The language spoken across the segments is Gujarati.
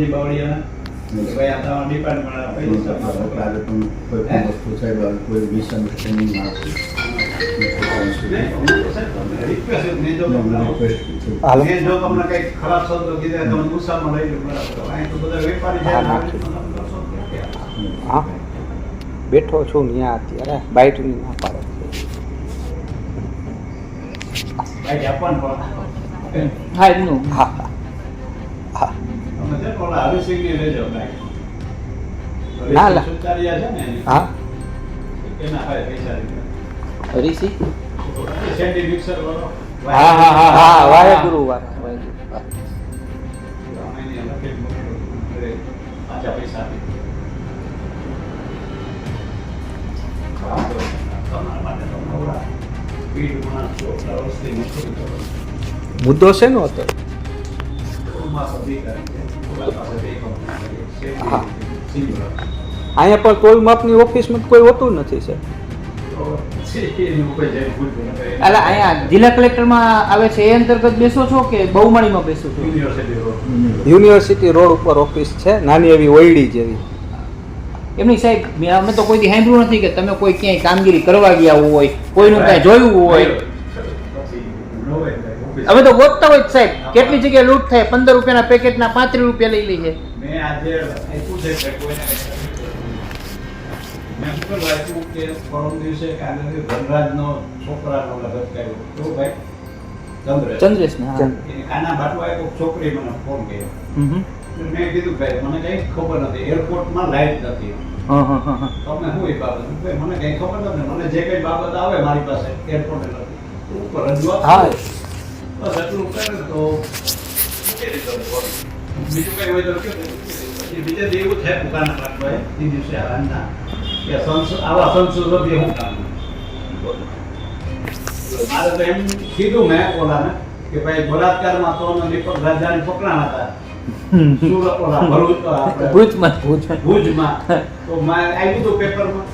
કે ભાઈ આ તમારા ડિપાર્ટમેન્ટ કોઈ પણ વસ્તુ સાહેબ કોઈ મિસઅન્ડરસ્ટેન્ડિંગ ના બેઠો છું ત્યાં અત્યારે. બાઇટની ના પાડે જાપાન પણ હા એમનું. હા તમે છે ને ઓલા હરિસિંહની લેજો ભાઈ ના, લા. સુચારિયા છે ને એની. હા છે અત્યારે હરીસી હા. વાહેગુરુ વાહેગુરુ. મુદ્દો શેનો હતો? હા. અહીંયા પણ તોલ માપની ઓફિસમાં કોઈ હોતું નથી એની એટલે અહીંયા જિલ્લા કલેક્ટરમાં આવે છે એ અંતર્ગત બેસો છો કે બહુમાળીમાં બેસો છો યુનિવર્સિટી રોડ. ઉપર ઓફિસ છે નાની એવી ઓયડી જેવી એમની સાહેબ અમે તો કોઈ સાંભળ્યું નથી કે તમે કોઈ ક્યાંય કામગીરી કરવા ગયા હોય કોઈનું કાંઈ જોયું હોય પછી ન હોય તો ઓફિસ. અમે તો ગોતતા હોય સાહેબ. કેટલી જગ્યાએ લૂંટ થાય? પંદર રૂપિયાના પેકેટના પાંત્રીસ રૂપિયા લઈ લઈએ. મેં આજે આપ્યું છે કે કોઈને મેં શું કરું કે પરમ દિવસે કે ધનરાજનો છોકરાનો લગત કર્યો. કેવું ભાઈ ચંદ્રેશ. ને ચંદ્ર. એની કાના બાટવા એક છોકરી મને ફોન કર્યો. મેં કીધું ભાઈ મને કઈ ખબર નથી એરપોર્ટમાં લાઈટ નથી. હા હા હા હા. તમે શું એ બાબત? મને કઈ ખબર નથી મને જે કઈ બાબત આવે મારી પાસે એરપોર્ટ ઉપર રજૂઆત હા. બીજું કઈ હોય તો છે પોતાના પાકમાં એ દિવસે હાલના કે આવા સંશોધનથી હું કામ મારે તો એમ કીધું મેં ઓલાને કે ભાઈ બળાત્કારમાં તો દીપક રાજાની પકડાણા હતા સુરત ઓલા ભરૂચ ભુજમાં ભુજમાં તો મેં આવ્યું હતું પેપરમાં.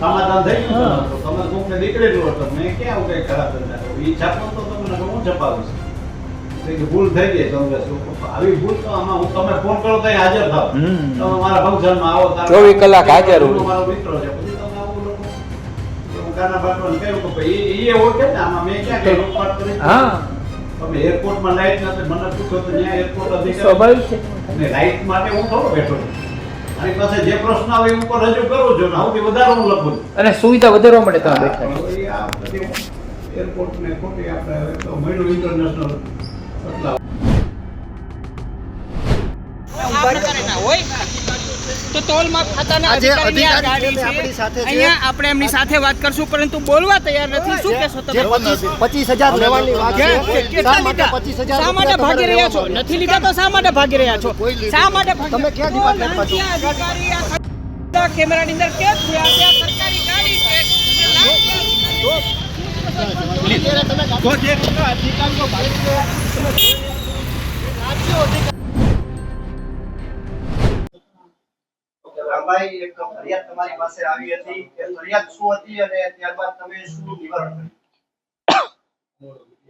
સમાધાન થઈ ગયું. તમે કોકને નીકળેલું હતું મેં ક્યાં આવું કઈ ખરાબ ધંધા એ છાપો તો તમને હું છે. કે ભૂલ થઈ ગઈ કોંગ્રેસ આવી ભૂલ તો આમાં હું તમે ફોન કરો તો હાજર થાવ. તમે મારા ફંક્શનમાં આવો ચોવીસ કલાક હાજર હું મારો મિત્ર છે. પછી તમે આવું લોકો. હું કાના બાટવાને કહ્યું કે ભાઈ એ ઓળખે ને? આમાં મેં ક્યાં કઈ કરી? હા. તમે એરપોર્ટમાં લાઈટ નથી મને પૂછો તો ત્યાં એરપોર્ટ અધિકારી સ્વાભાવિક છે. અને રાઈટ માટે હું થોડો બેઠો છું. મારી પાસે જે પ્રશ્ન આવે એ ઉપર રજૂ કરું છું ને સૌથી વધારે હું લખું છું. અને સુવિધા વધારવા માટે તમે બેઠા છો. પણ એ આ બધી એરપોર્ટ ને ખોટી આપણે હવે તો મળ્યું ઇન્ટરનેશનલ એટલા તો ખાતાના આ ગાડી છે. અહીંયા આપણે એમની સાથે વાત કરશું પરંતુ બોલવા તૈયાર નથી. શું કહેશો તમે? પચીસ પચીસ હજાર લેવાની વાત છે. કે- કેટલા માટે લીધા? પચીસ હજાર શા માટે ભાગી રહ્યા છો? નથી લીધા તો શા માટે ભાગી રહ્યા છો? શા માટે તમે ક્યાં ડિપાર્ટમેન્ટમાં છો? અધિકારી આ કેમેરાની અંદર સરકારી ગાડી છે.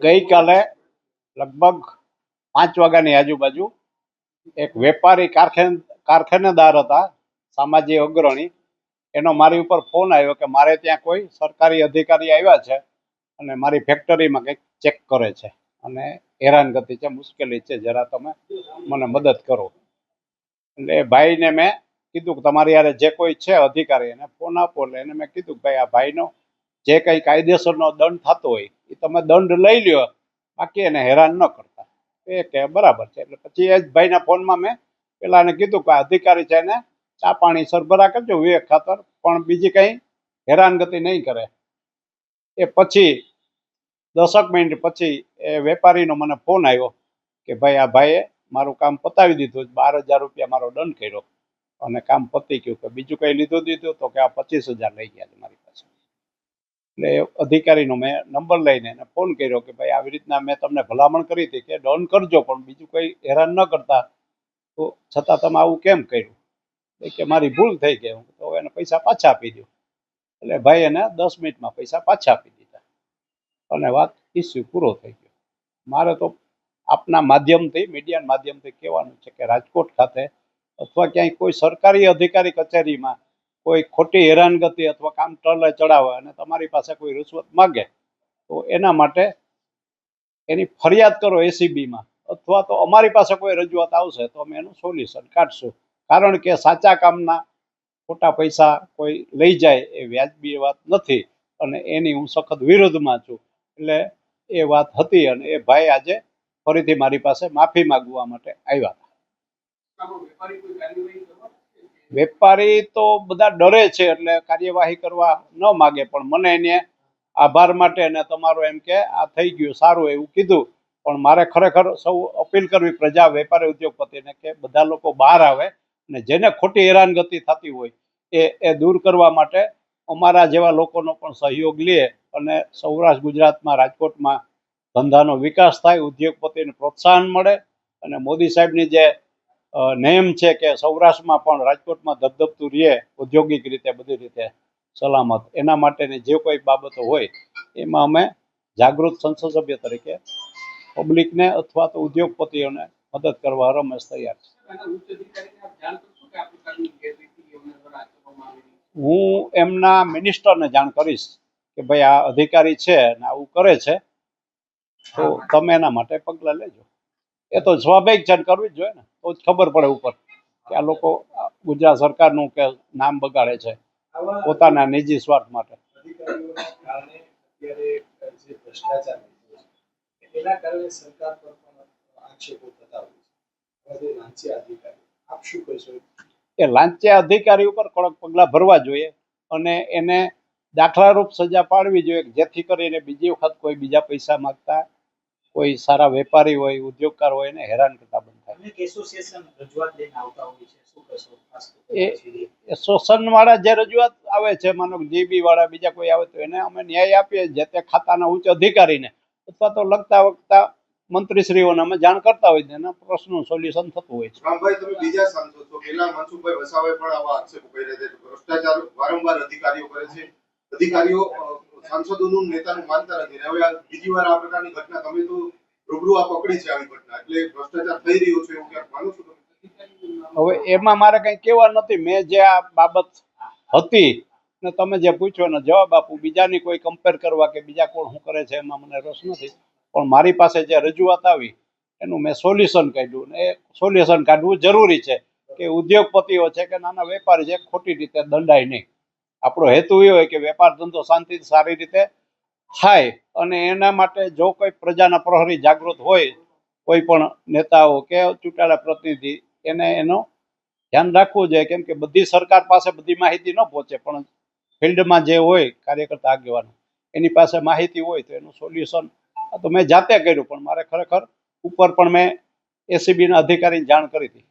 ગઈકાલે લગભગ પાંચ વાગ્યાની આજુબાજુ એક વેપારી કારખાન, કારખાનેદાર હતા, સામાજિક અગ્રણી. એનો મારી ઉપર ફોન આવ્યો કે મારે ત્યાં કોઈ સરકારી અધિકારી આવ્યા છે. અને મારી ફેક્ટરીમાં કંઈક ચેક કરે છે. અને હેરાનગતિ છે, મુશ્કેલી છે, જરા તમે મને મદદ કરો. એટલે ભાઈને મેં કીધું કે તમારી યારે જે કોઈ છે અધિકારી, એને ફોન આપો એટલે એને મેં કીધું કે ભાઈ, આ ભાઈનો જે કંઈ કાયદેસરનો દંડ થતો હોય એ તમે દંડ લઈ લ્યો. બાકી એને હેરાન ન કરતા. એ કે બરાબર છે. એટલે પછી એ જ ભાઈના ફોનમાં મેં પેલા એને કીધું કે અધિકારી છે એને ચા પાણી સરભરા કરજો, વિવેક ખાતર, પણ બીજી કંઈ હેરાનગતિ નહીં કરે. એ પછી દસક મિનિટ પછી એ વેપારીનો મને ફોન આવ્યો કે ભાઈ, આ ભાઈએ મારું કામ પતાવી દીધું, બાર હજાર રૂપિયા મારો દંડ કર્યો અને કામ પતી ગયું કે બીજું કંઈ લીધું દીધું તો કે આ પચીસ હજાર લઈ ગયા છે મારી પાસે. એટલે અધિકારીનો મેં નંબર લઈને એને ફોન કર્યો કે ભાઈ, આવી રીતના મેં તમને ભલામણ કરી હતી કે ડન કરજો, પણ બીજું કંઈ હેરાન ન કરતા. તો છતાં તમે આવું કેમ કર્યું? કે મારી ભૂલ થઈ ગઈ. હું તો એને પૈસા પાછા આપી દો એટલે ભાઈ એને દસ મિનિટમાં પૈસા પાછા આપી દીધા. અને વાત ઇસ્યુ પૂરો થઈ ગયો. મારે તો આપના માધ્યમથી મીડિયા માધ્યમથી કહેવાનું છે કે રાજકોટ ખાતે અથવા ક્યાંય કોઈ સરકારી અધિકારી કચેરીમાં કોઈ ખોટી હેરાનગતિ અથવા કામ ટલે ચડાવે અને તમારી પાસે કોઈ રિશ્વત માગે, તો એના માટે એની ફરિયાદ કરો એસીબીમાં. અથવા તો અમારી પાસે કોઈ રજૂઆત આવશે તો અમે એનું સોલ્યુશન કાઢશું. કારણ કે સાચા કામના ખોટા પૈસા કોઈ લઈ જાય એ વ્યાજબી વાત નથી અને એની હું સખત વિરોધમાં છું. એટલે એ વાત હતી અને એ ભાઈ આજે ફરીથી મારી પાસે માફી માગવા માટે આવ્યા વેપારી તો બધા ડરે છે એટલે કાર્યવાહી કરવા ન માગે, પણ મને એને આભાર માટે અને તમારો એમ કે આ થઈ ગયું, સારું એવું કીધું. પણ મારે ખરેખર સૌ અપીલ કરવી પ્રજા વેપારી ઉદ્યોગપતિને કે બધા લોકો બહાર આવે અને જેને ખોટી હેરાનગતિ થતી હોય એ એ દૂર કરવા માટે અમારા જેવા લોકોનો પણ સહયોગ લે અને સૌરાષ્ટ્ર ગુજરાતમાં રાજકોટમાં ધંધાનો વિકાસ થાય ઉદ્યોગપતિને પ્રોત્સાહન મળે અને મોદી સાહેબની જે નેમ છે કે સૌરાષ્ટ્રમાં પણ રાજકોટમાં ધબધબતું રહે, ઔદ્યોગિક રીતે બધી રીતે સલામત. એના માટેની જે કોઈ બાબતો હોય, એમાં અમે જાગૃત સંસદ સભ્ય તરીકે પબ્લિકને અથવા તો ઉદ્યોગપતિઓને મદદ કરવા રમેશ તૈયાર છે હું એમના મિનિસ્ટરને જાણ કરીશ કે ભાઈ આ અધિકારી છે અને આવું કરે છે તો તમે એના માટે પગલાં લેજો. એ તો સ્વાભાવિક છે કરવી જ જોઈએ ને તો જ ખબર પડે ઉપર કે આ લોકો ગુજરાત સરકારનું કે નામ બગાડે છે પોતાના નિજી સ્વાર્થ માટે. સરકાર પર પણ આક્ષેપો થતા હોય છે. અધિકારી આપ શું કહેશો? એ લાંચિયા અધિકારી ઉપર કડક પગલાં ભરવા જોઈએ અને એને દાખલારૂપ સજા પાડવી જોઈએ જેથી કરીને બીજી વખત કોઈ બીજા પૈસા માંગતા કોઈ સારા વેપારી હોય ઉદ્યોગકાર હોય એને હેરાન કરતા બંધ શોષણ વાળા જે રજૂઆત આવે છે માનો કે જીબી વાળા બીજા કોઈ આવે તો એને અમે ન્યાય આપીએ જે તે ખાતાના ઉચ્ચ અધિકારીને. અથવા તો લગતા વખતા મંત્રીશ્રીઓને અમે જાણ કરતા હોય એના પ્રશ્નનું સોલ્યુશન થતું હોય છે. રામભાઈ તમે બીજા સાંસદ છો. પેલા મનસુખભાઈ વસાવાએ પણ આવા આક્ષેપો કર્યા છે. ભ્રષ્ટાચાર વારંવાર અધિકારીઓ કરે છે. અધિકારીઓ સાંસદોનું નેતાનું માનતા નથી. હવે બીજી વાર આ પ્રકારની ઘટના તમે તો રૂબરૂ આ પકડી છે આવી ઘટના. એટલે ભ્રષ્ટાચાર થઈ રહ્યો છે એવું ક્યાંક માનો છો હવે એમાં મારે કંઈ કહેવા નથી. મેં જે આ બાબત હતી ને તમે જે પૂછ્યો એનો જવાબ આપું. બીજાની કોઈ કમ્પેર કરવા કે બીજા કોણ શું કરે છે એમાં મને રસ નથી. પણ મારી પાસે જે રજૂઆત આવી, એનું મેં સોલ્યુશન કાઢ્યું ને એ સોલ્યુશન કાઢવું જરૂરી છે કે ઉદ્યોગપતિઓ છે કે નાના વેપારી છે, ખોટી રીતે દંડાય નહીં. આપણો હેતુ એ હોય કે વેપાર ધંધો શાંતિથી સારી રીતે થાય અને એના માટે જો કોઈ પ્રજાના પ્રહરી જાગૃત હોય, કોઈ પણ નેતાઓ કે ચૂંટાયેલા પ્રતિનિધિ, એને એનો ધ્યાન રાખવું જોઈએ. કેમ કે બધી સરકાર પાસે બધી માહિતી ન પહોંચે, પણ ફિલ્ડમાં જે હોય કાર્યકર્તા આગેવાનો, એની પાસે માહિતી હોય તો એનું સોલ્યુશન તો મેં જાતે કર્યું પણ મારે ખરેખર ઉપર પણ મેં એસીબીના અધિકારીને જાણ કરી હતી.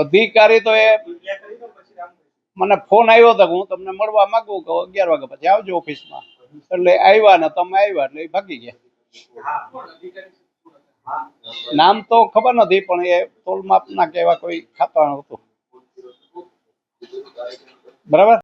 અધિકારી તો એ દુનિયા કરી તો પછી રામભાઈ મને ફોન આવ્યો હતો કે હું તમને મળવા માંગુ કે અગિયાર વાગે પછી આવજો ઓફિસમાં. એટલે આવ્યા ને તમે આવ્યા એટલે એ ભાગી ગયા. હા નામ તો ખબર નથી પણ એ તોલ કેવા કોઈ ખાતા હતું બરાબર?